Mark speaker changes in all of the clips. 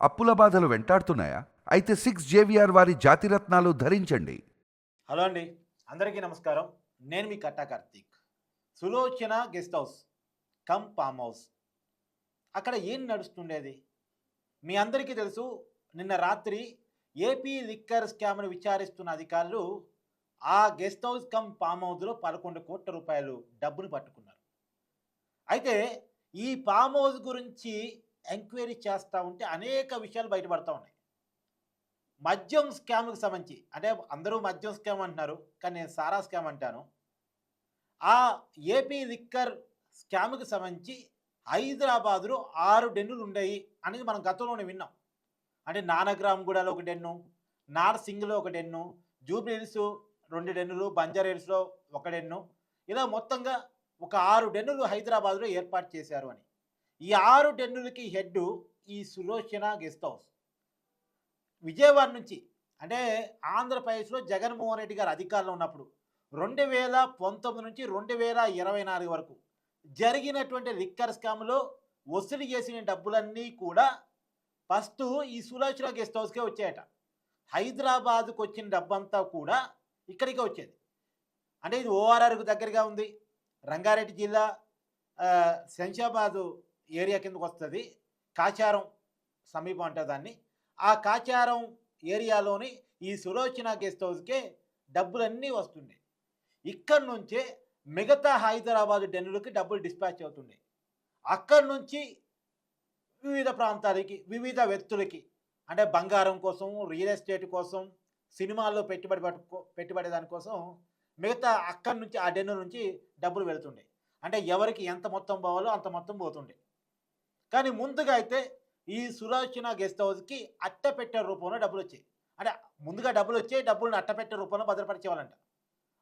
Speaker 1: అప్పుల బాధలు వెంటాడుతున్నాయా? అయితే సిక్స్ జేవిఆర్ వారి జాతిరత్నాలు ధరించండి.
Speaker 2: హలో అండి. అందరికీ నమస్కారం. నేను మీ Katta Karthik. Sulochana guest house cum farm house. అక్కడ ఏం నడుస్తుండేది? మీ అందరికీ తెలుసు నిన్న రాత్రి ఏపీ లిక్కర్ స్కామ్ను విచారిస్తున్న అధికారులు ఆ గెస్ట్ హౌస్ కమ్ ఫామ్ హౌస్లో పదకొండు కోట్ల రూపాయలు డబ్బును పట్టుకున్నారు. అయితే ఈ ఫామ్ హౌస్ గురించి ఎంక్వైరీ చేస్తూ ఉంటే అనేక విషయాలు బయటపడతా ఉన్నాయి. మద్యం స్కామ్కి సంబంధించి అంటే అందరూ మద్యం స్కామ్ అంటున్నారు కానీ నేను సారా స్కామ్ అంటాను. ఆ ఏపీ లిక్కర్ స్కామ్కి సంబంధించి హైదరాబాదులో ఆరు డెన్నులు ఉన్నాయి అనేది మనం గతంలోనే విన్నాం. అంటే నానగ్రామ్గూడలో ఒక డెన్ను నార్సింగ్లో ఒక డెన్ను జూబ్లీహిల్స్ రెండు డెన్నులు బంజారాహిల్స్లో ఒక డెన్ను. ఇలా మొత్తంగా ఒక ఆరు డెన్నులు హైదరాబాద్లో ఏర్పాటు చేశారు అని. ఈ ఆరు టెన్నులకి హెడ్ ఈ సులోచన గెస్ట్ హౌస్. విజయవాడ నుంచి అంటే ఆంధ్రప్రదేశ్లో జగన్మోహన్ రెడ్డి గారు అధికారంలో ఉన్నప్పుడు రెండు వేల పంతొమ్మిది నుంచి రెండు వేల ఇరవై నాలుగు వరకు జరిగినటువంటి లిక్కర్ స్కామ్లో వసూలు చేసిన డబ్బులన్నీ కూడా ఫస్ట్ ఈ సులోచన గెస్ట్ హౌస్కే వచ్చాయట. హైదరాబాద్కు వచ్చిన డబ్బంతా కూడా ఇక్కడికే వచ్చేది. అంటే ఇది ఓఆర్ఆర్కు దగ్గరగా ఉంది. రంగారెడ్డి జిల్లా శంషాబాదు ఏరియా కిందకు వస్తుంది. కాచారం సమీపం అంటే దాన్ని. ఆ కాచారం ఏరియాలోని ఈ సులోచన గెస్ట్ హౌస్కే డబ్బులన్నీ వస్తుండే. ఇక్కడ నుంచే మిగతా హైదరాబాద్ డెన్నులకి డబ్బులు డిస్పాచ్ అవుతుండే. అక్కడి నుంచి వివిధ ప్రాంతాలకి వివిధ వ్యక్తులకి అంటే బంగారం కోసం రియల్ ఎస్టేట్ కోసం సినిమాల్లో పెట్టుబడి పట్టుకో పెట్టుబడి దానికోసం మిగతా అక్కడి నుంచి ఆ డెన్ను నుంచి డబ్బులు వెళుతుండే. అంటే ఎవరికి ఎంత మొత్తం పోవాలో అంత మొత్తం పోతుండే. కానీ ముందుగా అయితే ఈ సురక్షణ గెస్ట్ హౌస్కి అట్టపెట్టే రూపంలో డబ్బులు వచ్చాయి అంటే ముందుగా డబ్బులు వచ్చాయి డబ్బులను అట్టపెట్టే రూపంలో భద్రపరిచేవాళ్ళంట.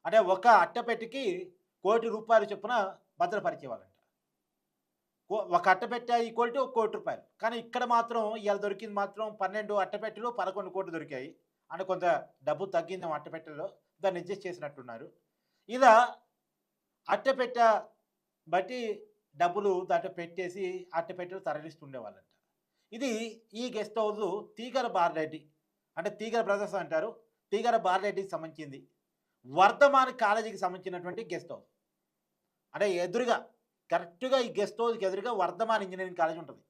Speaker 2: అంటే ఒక అట్టపెట్టికి కోటి రూపాయలు చొప్పున భద్రపరిచేవాళ్ళంట. కో- ఒక ఈ ఈక్వల్ ఒక కోటి రూపాయలు. కానీ ఇక్కడ మాత్రం ఇవాళ దొరికింది మాత్రం పన్నెండు అట్టపెట్టెలు పదకొండు కోట్లు దొరికాయి. అంటే కొంత డబ్బు తగ్గింది అట్టపెట్టెలో దాన్ని అడ్జస్ట్ చేసినట్టున్నారు. ఇలా అట్టపెట్ట బట్టి డబ్బులు దాంట్లో పెట్టేసి అట్టపెట్టెలు తరలిస్తుండేవాళ్ళంట. ఇది ఈ గెస్ట్ హౌస్ తీగల బార్రెడ్డి అంటే తీగల బ్రదర్స్ అంటారు. తీగల బార్రెడ్డికి సంబంధించింది. వర్ధమాన్ కాలేజీకి సంబంధించినటువంటి గెస్ట్ హౌస్. అంటే ఎదురుగా కరెక్ట్గా ఈ గెస్ట్ హౌస్కి ఎదురుగా వర్ధమాన్ ఇంజనీరింగ్ కాలేజ్ ఉంటుంది.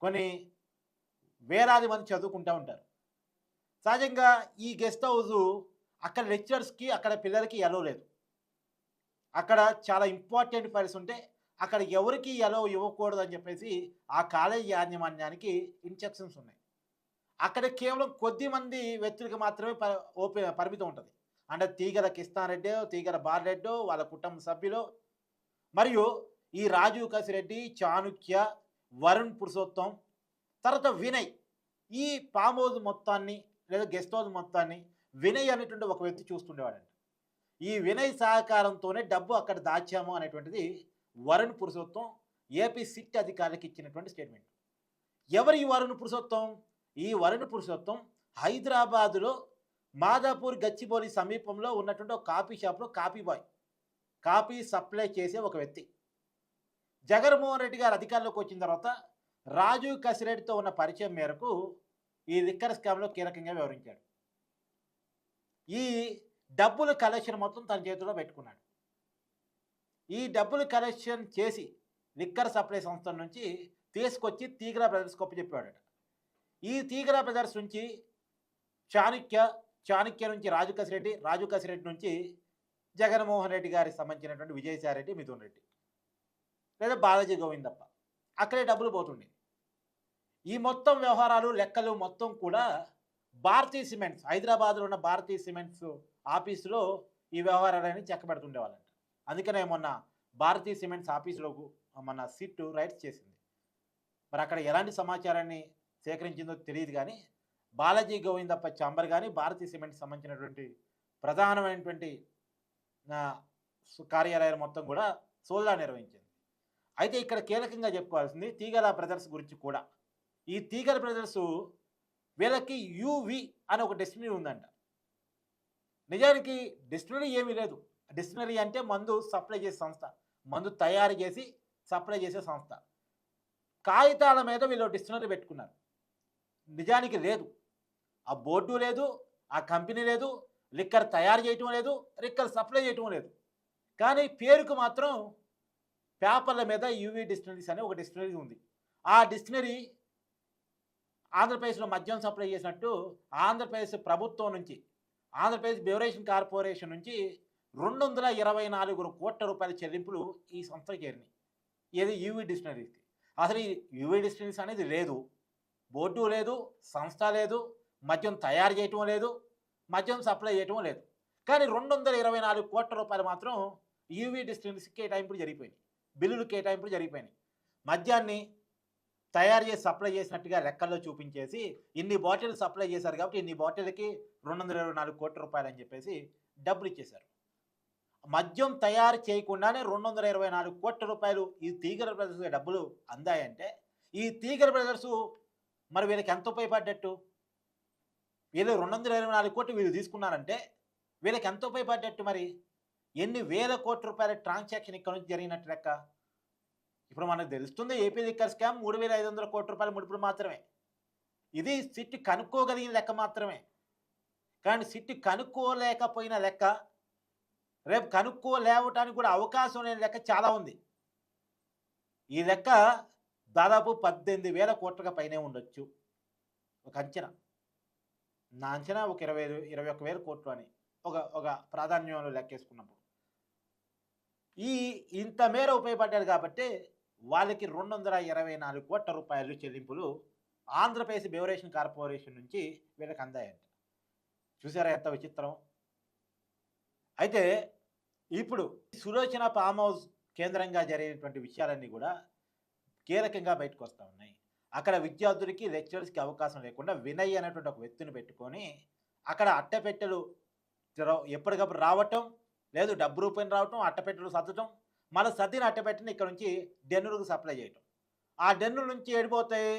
Speaker 2: కొన్ని వేలాది మంది చదువుకుంటూ ఉంటారు. సహజంగా ఈ గెస్ట్ హౌస్ అక్కడ లెక్చరర్స్కి అక్కడ పిల్లలకి ఎలవ్ లేదు. అక్కడ చాలా ఇంపార్టెంట్ ఫైల్స్ ఉంటే అక్కడ ఎవరికి ఎలో ఇవ్వకూడదు అని చెప్పేసి ఆ కాలేజీ యాజమాన్యానికి ఇన్స్ట్రక్షన్స్ ఉన్నాయి. అక్కడ కేవలం కొద్ది మంది వ్యక్తులకు మాత్రమే ప ఓపె పరిమితం ఉంటుంది. అంటే తీగల కిస్తారెడ్డి తీగల బాలరెడ్డి వాళ్ళ కుటుంబ సభ్యులు. మరియు ఈ రాజీవ్ కసిరెడ్డి చాణుక్య వరుణ్ పురుషోత్తం తర్వాత వినయ్. ఈ ఫామ్ హౌస్ మొత్తాన్ని లేదా గెస్ట్ హౌస్ మొత్తాన్ని వినయ్ అనేటువంటి ఒక వ్యక్తి చూస్తుండేవాడంట. ఈ వినయ్ సహకారంతోనే డబ్బు అక్కడ దాచాము అనేటువంటిది వరుణ్ పురుషోత్తం ఏపీ సిట్ అధికారులకు ఇచ్చినటువంటి స్టేట్మెంట్ ఎవరు ఈ వరుణ్ పురుషోత్తం? ఈ వరుణ్ పురుషోత్తం హైదరాబాదులో మాదాపూర్ గచ్చిబౌలి సమీపంలో ఉన్నటువంటి ఒక కాఫీ షాప్లో కాఫీ బాయ్ కాఫీ సప్లై చేసే ఒక వ్యక్తి. జగన్మోహన్ రెడ్డి గారు అధికారంలోకి వచ్చిన తర్వాత రాజీవ్ కసిరెడ్డితో ఉన్న పరిచయం మేరకు ఈ లిక్కర్ స్కామ్లో కీలకంగా వివరించాడు ఈ డబ్బులు కలెక్షన్ మొత్తం తన చేతిలో పెట్టుకున్నాడు. ఈ డబ్బులు కలెక్షన్ చేసి లిక్కర్ సప్లై సంస్థ నుంచి తీసుకొచ్చి తీగరా బ్రదర్స్ గొప్ప చెప్పాడట ఈ తీగరా బ్రదర్స్ నుంచి చాణక్య చాణక్య నుంచి రాజు కసిరెడ్డి రాజు కసిరెడ్డి నుంచి జగన్మోహన్ రెడ్డి గారికి సంబంధించినటువంటి విజయసాయి రెడ్డి మిథున్ రెడ్డి. లేదా బాలాజీ గోవిందప్ప అక్కడే డబ్బులు పోతుండే. ఈ మొత్తం వ్యవహారాలు లెక్కలు మొత్తం కూడా భారతీయ సిమెంట్స్ హైదరాబాద్లో ఉన్న భారతీయ సిమెంట్స్ ఆఫీసులో ఈ వ్యవహారాలన్నీ చెక్కబెడుతుండేవాళ్ళంట. అందుకనే మొన్న భారతీయ సిమెంట్స్ ఆఫీసులో మన సిట్ రైట్స్ చేసింది. మరి అక్కడ ఎలాంటి సమాచారాన్ని సేకరించిందో తెలియదు కానీ బాలాజీ గోవిందప్ప చాంబర్ కానీ భారతీయ సిమెంట్ సంబంధించినటువంటి ప్రధానమైనటువంటి కార్యాలయం కార్యాలయాలు మొత్తం కూడా సోల్లా నిర్వహించింది. అయితే ఇక్కడ కీలకంగా చెప్పుకోవాల్సింది తీగల బ్రదర్స్ గురించి కూడా. ఈ తీగల బ్రదర్స్ వీళ్ళకి యూవి అని ఒక డెస్టినీ ఉందంట. నిజానికి డెస్టినీ ఏమీ లేదు. డిస్టినరీ అంటే మందు సప్లై చేసే సంస్థ. మందు తయారు చేసి సప్లై చేసే సంస్థ. కాగితాల మీద వీళ్ళు డిస్టినరీ పెట్టుకున్నారు. నిజానికి లేదు. ఆ బోర్డు లేదు ఆ కంపెనీ లేదు లిక్కర్ తయారు చేయటం లేదు లిక్కర్ సప్లై చేయటం లేదు. కానీ పేరుకు మాత్రం పేపర్ల మీద యూవీ డిస్టినరీస్ అనే ఒక డిస్టినరీ ఉంది. ఆ డిస్టినరీ ఆంధ్రప్రదేశ్లో మద్యం సప్లై చేసినట్టు ఆంధ్రప్రదేశ్ ప్రభుత్వం నుంచి ఆంధ్రప్రదేశ్ బ్యూరేషన్ కార్పొరేషన్ నుంచి రెండు వందల ఇరవై నాలుగు కోట్ల రూపాయల చెల్లింపులు ఈ సంస్థకి చేరినాయి ఏది? యూవీ డిక్షనరీకి అసలు ఈ యూవీ డిక్షనరీస్ అనేది లేదు. బోర్డు లేదు సంస్థ లేదు మద్యం తయారు చేయటం లేదు మద్యం సప్లై చేయటం లేదు. కానీ రెండు వందల ఇరవై నాలుగు కోట్ల రూపాయలు మాత్రం యూవీ డిస్టిలరీస్ కేటాయింపులు జరిగిపోయినాయి. బిల్లులు కేటాయింపులు జరిగిపోయినాయి. మద్యాన్ని తయారు చేసి సప్లై చేసినట్టుగా లెక్కల్లో చూపించేసి ఇన్ని బాటిల్ సప్లై చేశారు కాబట్టి ఇన్ని బాటిల్కి రెండు వందల ఇరవై నాలుగు కోట్ల రూపాయలు అని చెప్పేసి డబ్బులు ఇచ్చేశారు. మద్యం తయారు చేయకుండానే రెండు వందల ఇరవై నాలుగు కోట్ల రూపాయలు ఈ తీగల బ్రదర్స్ డబ్బులు అందాయంటే ఈ తీగల బ్రదర్సు మరి వీళ్ళకి ఎంత ఉపయోగపడ్డట్టు? వీళ్ళు రెండు వందల ఇరవై నాలుగు కోట్లు వీళ్ళు తీసుకున్నారంటే వీళ్ళకి ఎంత ఉపయోగపడ్డట్టు మరి? ఎన్ని వేల కోట్ల రూపాయల ట్రాన్సాక్షన్ ఇక్కడ నుంచి జరిగినట్టు లెక్క? ఇప్పుడు మనకు తెలుస్తుంది ఏపీ లిక్కర్ స్కామ్ మూడు వేల ఐదు వందల కోట్ల రూపాయల ముడుపులు మాత్రమే. ఇది సిట్ కనుక్కోగలిగిన లెక్క మాత్రమే. కానీ సిట్ కనుక్కోలేకపోయిన లెక్క రేపు కనుక్కోలేవటానికి కూడా అవకాశం లేని లెక్క చాలా ఉంది. ఈ లెక్క దాదాపు పద్దెనిమిది వేల కోట్లక పైనే ఉండొచ్చు. ఒక అంచనా. నా అంచనా ఒక ఇరవై ఇరవై ఒక్క వేల కోట్లు అని. ఒక ఒక ప్రాధాన్యంలో లెక్కేసుకున్నప్పుడు. ఈ ఇంత మేర ఉపయోగపడ్డారు కాబట్టి వాళ్ళకి రెండు వందల ఇరవై నాలుగు కోట్ల రూపాయలు చెల్లింపులు ఆంధ్రప్రదేశ్ బెవరేషన్ కార్పొరేషన్ నుంచి వీళ్ళకి అందాయంట. చూసారా ఎంత విచిత్రం? అయితే ఇప్పుడు సులోచన ఫామ్ హౌస్ కేంద్రంగా జరిగినటువంటి విషయాలన్నీ కూడా కీలకంగా బయటకు వస్తూ ఉన్నాయి. అక్కడ విద్యార్థులకి లెక్చరర్స్కి అవకాశం లేకుండా వినయ్ అనేటువంటి ఒక వ్యక్తిని పెట్టుకొని అక్కడ అట్టపెట్టెలు ఎప్పటికప్పుడు రావటం లేదు డబ్బు రూపాయలు రావటం అట్టపెట్టెలు సర్దటం మళ్ళీ సర్దిన అట్టపెట్టెని ఇక్కడ నుంచి డెన్నులకు సప్లై చేయటం. ఆ డెన్నుల నుంచి ఏడిపోతాయి?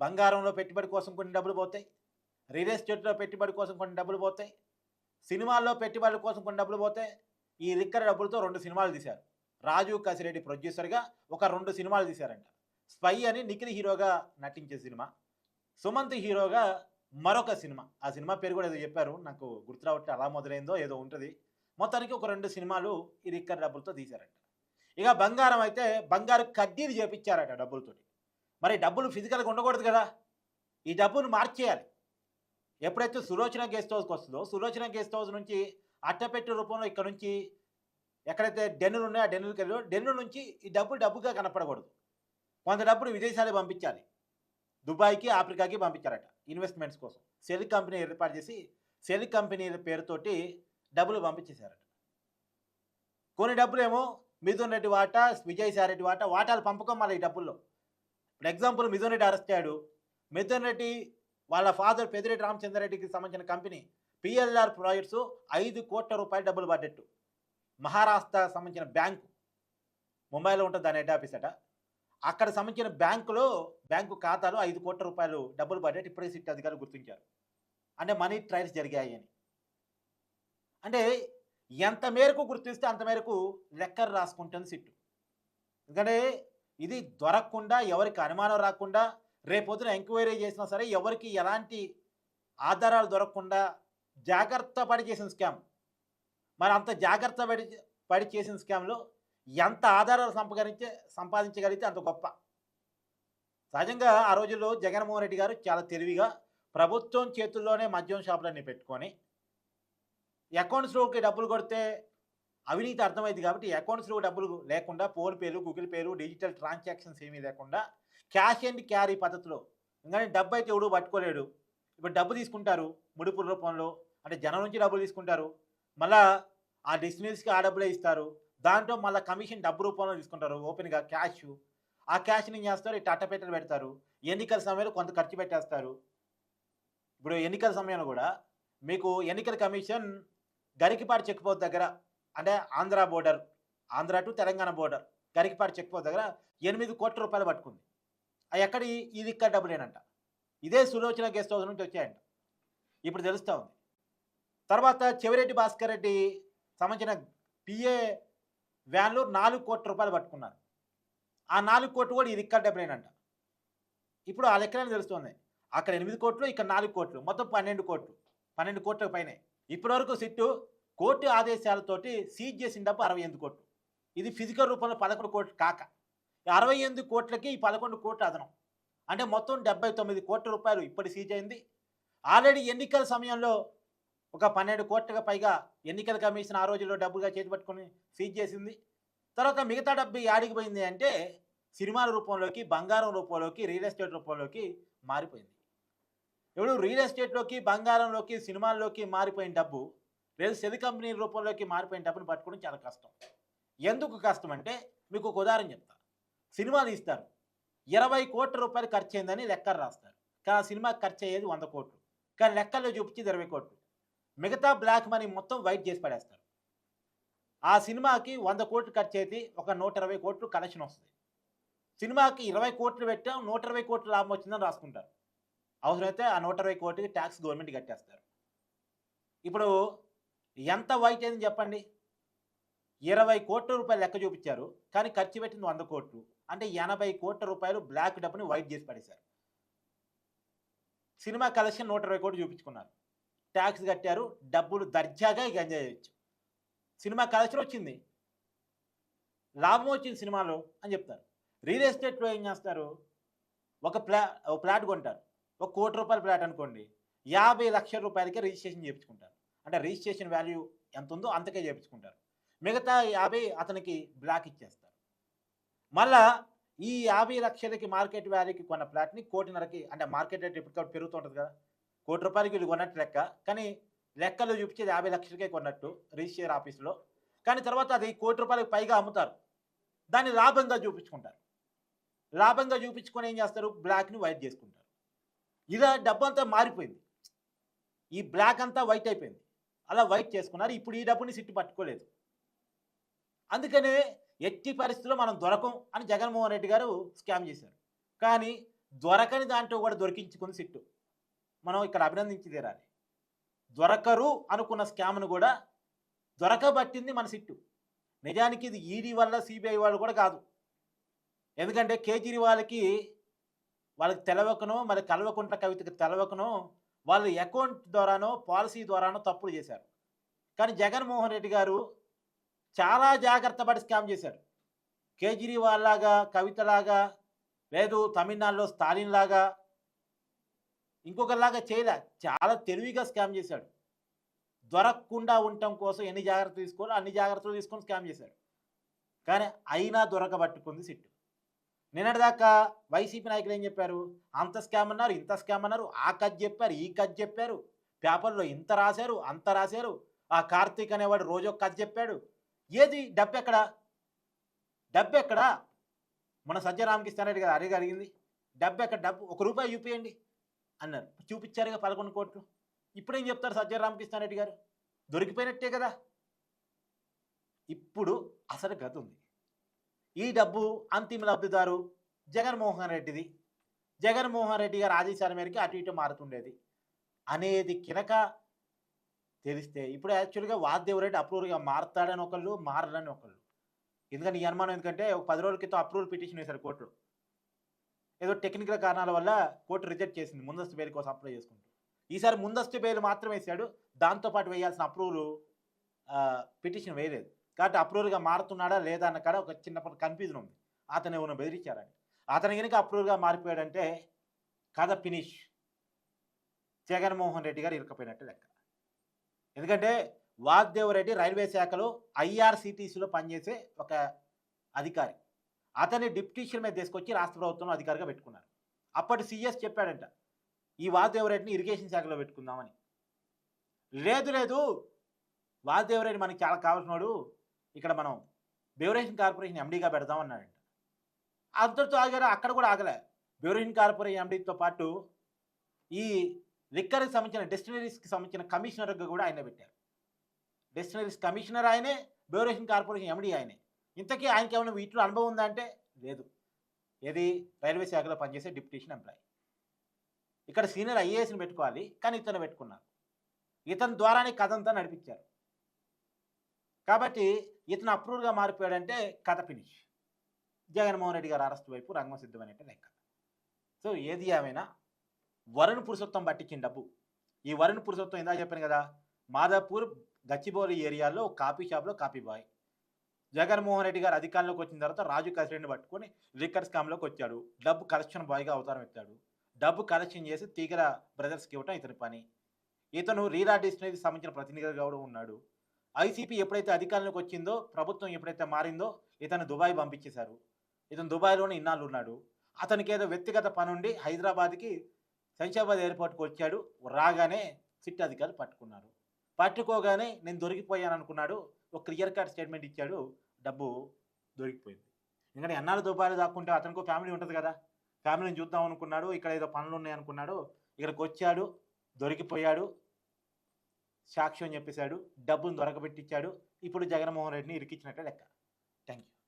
Speaker 2: బంగారంలో పెట్టుబడి కోసం కొన్ని డబ్బులు పోతాయి. రియల్ ఎస్టేట్లో పెట్టుబడి కోసం కొన్ని డబ్బులు పోతాయి. సినిమాల్లో పెట్టుబడుల కోసం కొన్ని డబ్బులు పోతే ఈ లిక్కర్ డబ్బులతో రెండు సినిమాలు తీశారు. రాజు కసిరెడ్డి ప్రొడ్యూసర్గా ఒక రెండు సినిమాలు తీశారంట. స్పై అని నిఖిల్ హీరోగా నటించే సినిమా. సుమంత్ హీరోగా మరొక సినిమా. ఆ సినిమా పేరు కూడా ఏదో చెప్పారు. నాకు గుర్తురావట్టే అలా మొదలైందో ఏదో ఉంటుంది. మొత్తానికి ఒక రెండు సినిమాలు ఈ రిక్కర్ డబ్బులతో తీశారంట. ఇక బంగారం అయితే బంగారు కడ్డీలు చేపించారట డబ్బులతోటి. మరి డబ్బులు ఫిజికల్గా ఉండకూడదు కదా. ఈ డబ్బును మార్చేయాలి. ఎప్పుడైతే సులోచన గెస్ట్ హౌస్కి వస్తుందో సులోచన గెస్ట్ హౌస్ నుంచి అట్టపెట్టు రూపంలో ఇక్కడ నుంచి ఎక్కడైతే డెన్నులు ఉన్నాయో ఆ డెన్నులకి వెళ్ళి డెన్ను నుంచి ఈ డబ్బులు డబ్బుగా కనపడకూడదు. కొంత డబ్బులు విదేశాలకు పంపించాలి. దుబాయ్కి ఆఫ్రికాకి పంపించారట ఇన్వెస్ట్మెంట్స్ కోసం. సెల్ కంపెనీ ఏర్పాటు చేసి సెల్ కంపెనీ పేరుతోటి డబ్బులు పంపించేశారట. కొన్ని డబ్బులు ఏమో మిథున్ రెడ్డి వాటా విజయసాయి రెడ్డి వాటా వాటాలు పంపకం మళ్ళీ ఈ డబ్బుల్లో. ఇప్పుడు ఎగ్జాంపుల్ మిథున్ రెడ్డి అరెస్ట్ అయ్యాడు. మిథున్ రెడ్డి వాళ్ళ ఫాదర్ పెదిరెడ్డి రామచంద్రరెడ్డికి సంబంధించిన కంపెనీ పిఎల్ఆర్ ప్రాజెక్ట్స్ ఐదు కోట్ల రూపాయలు డబ్బులు పడ్డట్టు. మహారాష్ట్ర సంబంధించిన బ్యాంకు. ముంబైలో ఉంటుంది దాని హెడ్ ఆఫీస్ అట. అక్కడ సంబంధించిన బ్యాంకులో బ్యాంకు ఖాతాలో ఐదు కోట్ల రూపాయలు డబ్బులు పడ్డట్టు. ఇప్పుడే సిట్ అధికారులు గుర్తించారు. అంటే మనీ ట్రయల్స్ జరిగాయి అని. అంటే ఎంత మేరకు గుర్తిస్తే అంత మేరకు లెక్కలు రాసుకుంటుంది సిట్టు. ఎందుకంటే ఇది దొరకకుండా ఎవరికి అనుమానం రాకుండా రేపొద్దున ఎంక్వైరీ చేసినా సరే ఎవరికి ఎలాంటి ఆధారాలు దొరకకుండా జాగ్రత్త పడి చేసిన స్కామ్. మరి అంత జాగ్రత్త పడి పడి చేసిన స్కామ్లో ఎంత ఆధారాలు సంపాదించే సంపాదించగలిగితే అంత గొప్ప. సహజంగా ఆ రోజుల్లో జగన్మోహన్ రెడ్డి గారు చాలా తెలివిగా ప్రభుత్వం చేతుల్లోనే మద్యం షాపులన్నీ పెట్టుకొని అకౌంట్స్లోకి డబ్బులు కొడితే అవినీతి అర్థమైంది కాబట్టి అకౌంట్స్లో డబ్బులు లేకుండా ఫోన్ పేలు గూగుల్ పేలు డిజిటల్ ట్రాన్సాక్షన్స్ ఏమీ లేకుండా క్యాష్ అండ్ క్యారీ పద్ధతిలో. ఎందుకంటే డబ్బు అయితే ఎవడు పట్టుకోలేడు. ఇప్పుడు డబ్బు తీసుకుంటారు ముడుపుల రూపంలో అంటే జనం నుంచి డబ్బులు తీసుకుంటారు. మళ్ళా ఆ డెస్టినీస్కి ఆ డబ్బులే ఇస్తారు. దాంట్లో మళ్ళీ కమిషన్ డబ్బు రూపంలో తీసుకుంటారు ఓపెన్గా క్యాష్. ఆ క్యాష్ని ఏం చేస్తారు? ఇట్లా అట్టపెట్టలు పెడతారు. ఎన్నికల సమయంలో కొంత ఖర్చు పెట్టేస్తారు. ఇప్పుడు ఎన్నికల సమయంలో కూడా మీకు ఎన్నికల కమిషన్ గరికిపాటి చెక్ పోస్ట్ దగ్గర అంటే Andhra border Andhra to Telangana border Garikipati check post దగ్గర ఎనిమిది కోట్ల రూపాయలు పట్టుకుంది. ఎక్కడ ఇది ఇక్కడ డబ్బులేనంట ఇదే సులోచన గెస్ట్ హౌస్ నుంచి వచ్చాయంట. ఇప్పుడు తెలుస్తూ ఉంది. తర్వాత చెవిరెడ్డి భాస్కర్ రెడ్డి సంబంధించిన పిఏ వ్యాన్లో నాలుగు కోట్ల రూపాయలు పట్టుకున్నారు. ఆ నాలుగు కోట్లు కూడా ఇది ఇక్కడ డబ్బులేనంట ఇప్పుడు ఆ లెక్కనే తెలుస్తుంది. అక్కడ ఎనిమిది కోట్లు ఇక్కడ నాలుగు కోట్లు మొత్తం పన్నెండు కోట్లు. పన్నెండు కోట్ల పైనే. ఇప్పటివరకు సిట్టు కోర్టు ఆదేశాలతోటి సీజ్ చేసిన డబ్బు అరవై ఎనిమిది కోట్లు. ఇది ఫిజికల్ రూపంలో పదకొండు కోట్లు కాక. అరవై ఎనిమిది కోట్లకి ఈ పదకొండు కోట్లు అదనం. అంటే మొత్తం డెబ్బై తొమ్మిది కోట్ల రూపాయలు ఇప్పటి సీజ్ అయింది. ఆల్రెడీ ఎన్నికల సమయంలో ఒక పన్నెండు కోట్లకు పైగా ఎన్నికల కమిషన్ ఆ రోజుల్లో డబ్బుగా చేతిపట్టుకొని సీజ్ చేసింది. తర్వాత మిగతా డబ్బు యాడికి పోయింది అంటే సినిమాల రూపంలోకి బంగారం రూపంలోకి రియల్ ఎస్టేట్ రూపంలోకి మారిపోయింది. ఇప్పుడు రియల్ ఎస్టేట్లోకి బంగారంలోకి సినిమాల్లోకి మారిపోయిన డబ్బు లేదు సెది కంపెనీ రూపంలోకి మారిపోయిన డబ్బుని పట్టుకోవడం చాలా కష్టం. ఎందుకు కష్టం అంటే మీకు ఒక ఉదాహరణ చెప్తా. సినిమా తీస్తారు. ఇరవై కోట్ల రూపాయలు ఖర్చు అయిందని లెక్కలు రాస్తారు. కానీ ఆ సినిమా ఖర్చు అయ్యేది వంద కోట్లు. కానీ లెక్కల్లో చూపించేది ఇరవై కోట్లు. మిగతా బ్లాక్ మనీ మొత్తం వైట్ చేసి పడేస్తారు. ఆ సినిమాకి వంద కోట్లు ఖర్చు అయితే ఒక నూట ఇరవై కోట్లు కలెక్షన్ వస్తుంది. సినిమాకి ఇరవై కోట్లు పెట్టాం నూట ఇరవై కోట్లు లాభం వచ్చిందని రాసుకుంటారు. అవసరమైతే ఆ నూట ఇరవై కోట్లకి ట్యాక్స్ గవర్నమెంట్ కట్టేస్తారు. ఇప్పుడు ఎంత వైట్ అయింది చెప్పండి? ఇరవై కోట్ల రూపాయలు లెక్క చూపించారు. కానీ ఖర్చు పెట్టింది వంద కోట్లు. అంటే ఎనభై కోట్ల రూపాయలు బ్లాక్ డబ్బుని వైట్ చేసి పడేశారు. సినిమా కలెక్షన్ నూట ఇరవై కోట్లు చూపించుకున్నారు. ట్యాక్స్ కట్టారు డబ్బులు దర్జాగా ఇక ఎంజాయ్ చేయొచ్చు సినిమా కలెక్షన్ వచ్చింది. లాభం వచ్చింది సినిమాలో అని చెప్తారు. రియల్ ఎస్టేట్లో ఏం చేస్తారు? ఒక ప్లా ఒక ప్లాట్ కొంటారు. ఒక కోటి రూపాయల ప్లాట్ అనుకోండి. యాభై లక్షల రూపాయలకే రిజిస్ట్రేషన్ చేయించుకుంటారు. అంటే రిజిస్ట్రేషన్ వాల్యూ ఎంత ఉందో అంతకే చేయించుకుంటారు. మిగతా యాభై అతనికి బ్లాక్ ఇచ్చేస్తారు. మళ్ళా ఈ యాభై లక్షలకి మార్కెట్ వ్యాలీకి కొన్న ప్లాట్ని కోటిన్నరకి అంటే మార్కెట్ రేట్ ఎప్పటికప్పుడు పెరుగుతుంటుంది కదా. కోటి రూపాయలకి వీళ్ళు కొన్నట్టు లెక్క. కానీ లెక్కలు చూపించేది యాభై లక్షలకే కొన్నట్టు రిజిస్టర్ ఆఫీస్లో. కానీ తర్వాత అది కోటి రూపాయలకు పైగా అమ్ముతారు. దాన్ని లాభంగా చూపించుకుంటారు. లాభంగా చూపించుకొని ఏం చేస్తారు? బ్లాక్ని వైట్ చేసుకుంటారు. ఇలా డబ్బు అంతా మారిపోయింది. ఈ బ్లాక్ అంతా వైట్ అయిపోయింది. అలా వైట్ చేసుకున్నారు. ఇప్పుడు ఈ డబ్బుని సిట్టు పట్టుకోలేదు. అందుకనే ఎట్టి పరిస్థితుల్లో మనం దొరకం అని జగన్మోహన్ రెడ్డి గారు స్కామ్ చేశారు. కానీ దొరకని దాంట్లో కూడా దొరికించుకుని సిట్టు. మనం ఇక్కడ అభినందించి తీరాలి. దొరకరు అనుకున్న స్కామ్ను కూడా దొరకబట్టింది మన సిట్టు. నిజానికి ఇది ఈడీ వల్ల సిబిఐ వాళ్ళు కూడా కాదు. ఎందుకంటే కేజ్రీవాల్కి వాళ్ళకి తెలవకనో మరి కలవకుంట్ల కవితకి తెలవకనో వాళ్ళ అకౌంట్ ద్వారానో పాలసీ ద్వారానో తప్పులు చేశారు. కానీ జగన్మోహన్ రెడ్డి గారు చాలా జాగ్రత్త పడి స్కామ్ చేశారు కేజ్రీవాల్ లాగా కవితలాగా లేదు తమిళనాడులో స్టాలిన్ లాగా ఇంకొకలాగా చేయలే. చాలా తెలివిగా స్కామ్ చేశాడు. దొరకకుండా ఉండటం కోసం ఎన్ని జాగ్రత్తలు తీసుకోవాలో అన్ని జాగ్రత్తలు తీసుకొని స్కామ్ చేశాడు. కానీ అయినా దొరకబట్టుకుంది సిట్టు. నిన్నటిదాకా వైసీపీ నాయకులు ఏం చెప్పారు? అంత స్కామ్ అన్నారు ఇంత స్కామ్ అన్నారు ఆ కథ చెప్పారు ఈ కథ చెప్పారు. పేపర్లో ఇంత రాశారు అంత రాశారు. ఆ కార్తీక్ అనేవాడు రోజు ఒక కథ చెప్పాడు. ఏది డబ్బెక్కడ డబ్బెక్కడ మన ఎక్కడ? మన సత్యరామకృష్ణారెడ్డి గారు అడిగి అడిగింది డబ్బు ఎక్కడ? డబ్బు ఒక రూపాయి చూపించండి అన్నారు. చూపించారుగా పదకొండు కోట్లు. ఇప్పుడేం చెప్తారు సత్యరామకృష్ణారెడ్డి గారు? దొరికిపోయినట్టే కదా. ఇప్పుడు అసలు గత ఉంది. ఈ డబ్బు అంతిమ లబ్ధిదారు జగన్మోహన్ రెడ్డిది. జగన్మోహన్ రెడ్డి గారు ఆదేశాల మేరకు అటు ఇటు మారుతుండేది. అనేది కినక తెలిస్తే ఇప్పుడు యాక్చువల్గా వాద్దేవరెడ్డి అప్రూవల్గా మారతాడని ఒకళ్ళు మారడని ఒకళ్ళు. ఎందుకంటే ఈ అనుమానం ఎందుకంటే ఒక పది రోజుల క్రితం అప్రూవల్ పిటిషన్ వేశారు కోర్టులో. ఏదో టెక్నికల్ కారణాల వల్ల కోర్టు రిజెక్ట్ చేసింది ముందస్తు బెయిల్ కోసం అప్లై చేసుకుంటూ. ఈసారి ముందస్తు బెయిల్ మాత్రం వేశాడు దాంతోపాటు వేయాల్సిన అప్రూవల్ పిటిషన్ వేయలేదు. కాబట్టి అప్రూవల్గా మారుతున్నాడా లేదా అన్న కాడ ఒక చిన్న కన్ఫ్యూజన్ ఉంది. అతను ఎవరిని బెదిరించారని అతను కనుక అప్రూవల్గా మారిపోయాడంటే కథ ఫినిష్. జగన్మోహన్ రెడ్డి గారు ఇరుకపోయినట్టు లెక్క. ఎందుకంటే వాగ్దేవరెడ్డి రైల్వే శాఖలో ఐఆర్సిటీసీలో పనిచేసే ఒక అధికారి. అతన్ని డిప్యూటీషన్ మీద తీసుకొచ్చి రాష్ట్ర ప్రభుత్వంలో అధికారిగా పెట్టుకున్నారు. అప్పటి సీఎస్ చెప్పాడంట ఈ వాగ్దేవరెడ్డిని ఇరిగేషన్ శాఖలో పెట్టుకుందామని. లేదు లేదు. వాగ్దేవరెడ్డి మనకి చాలా కావాల్సినాడు ఇక్కడ మనం బెవరేషన్ కార్పొరేషన్ ఎండీగా పెడదామన్నాడంట. అంతటితో ఆగారు? అక్కడ కూడా ఆగలే. బెవరేషన్ కార్పొరేషన్ ఎండీతో పాటు ఈ లిక్కర్కి సంబంధించిన డెస్టినరీస్కి సంబంధించిన కమిషనర్గా కూడా ఆయన పెట్టారు. డెస్టినరీస్ కమిషనర్ ఆయనే బ్యూరేషన్ కార్పొరేషన్ ఎండీ ఆయనే. ఇంతకీ ఆయనకి ఏమైనా వీటిలో అనుభవం ఉందా అంటే లేదు. ఏది? రైల్వే శాఖలో పనిచేసే డిప్యూటేషన్ ఎంప్లాయీ. ఇక్కడ సీనియర్ ఐఏఎస్ని పెట్టుకోవాలి కానీ ఇతను పెట్టుకున్నారు. ఇతని ద్వారానే కథ అంతా నడిపించారు. కాబట్టి ఇతను అప్రూవ్గా మారిపోయాడంటే కథ ఫినిష్. జగన్మోహన్ రెడ్డి గారు అరెస్ట్ వైపు రంగం సిద్ధమైనట్టు లెక్క. సో ఏది ఏమైనా వరుణ్ పురుషోత్తం పట్టించిన డబ్బు. ఈ వరుణ్ పురుషోత్తం ఇందా చెప్పాను కదా మాదాపూర్ గచ్చిబౌలి ఏరియాలో కాఫీ షాప్లో కాఫీ బాయ్. జగన్మోహన్ రెడ్డి గారు అధికారంలోకి వచ్చిన తర్వాత రాజు కసిరెడ్డిని పట్టుకొని లిక్కర్ స్కామ్లోకి వచ్చాడు. డబ్బు కలెక్షన్ బాయ్గా అవతారం ఎత్తాడు. డబ్బు కలెక్షన్ చేసి తీగల బ్రదర్స్కి ఇవ్వటం ఇతని పని. ఇతను రీరా డిస్టినరీకి సంబంధించిన ప్రతినిధిగా కూడా ఉన్నాడు. ఐసీపీ ఎప్పుడైతే అధికారంలోకి వచ్చిందో ప్రభుత్వం ఎప్పుడైతే మారిందో ఇతను దుబాయ్ పంపించేశారు. ఇతను దుబాయ్లోనే ఇన్నాళ్ళు ఉన్నాడు. అతనికి ఏదో వ్యక్తిగత పని ఉండి హైదరాబాద్కి శంషాబాద్ ఎయిర్పోర్ట్కి వచ్చాడు. రాగానే సిట్ అధికారులు పట్టుకున్నారు. పట్టుకోగానే నేను దొరికిపోయాను అనుకున్నాడు. ఒక క్లియర్ కట్ స్టేట్మెంట్ ఇచ్చాడు. డబ్బు దొరికిపోయింది. ఎందుకంటే ఎన్నాళ్ళు దుబాయ్లో దాక్కుంటే అతనికి ఫ్యామిలీ ఉంటుంది కదా. ఫ్యామిలీని చూద్దాం అనుకున్నాడు. ఇక్కడ ఏదో పనులు ఉన్నాయి అనుకున్నాడు. ఇక్కడికి వచ్చాడు. దొరికిపోయాడు. సాక్ష్యం చెప్పేశాడు. డబ్బును దొరకబెట్టించాడు ఇప్పుడు జగన్మోహన్ రెడ్డిని ఇరికిచ్చినట్టే లెక్క. Thank you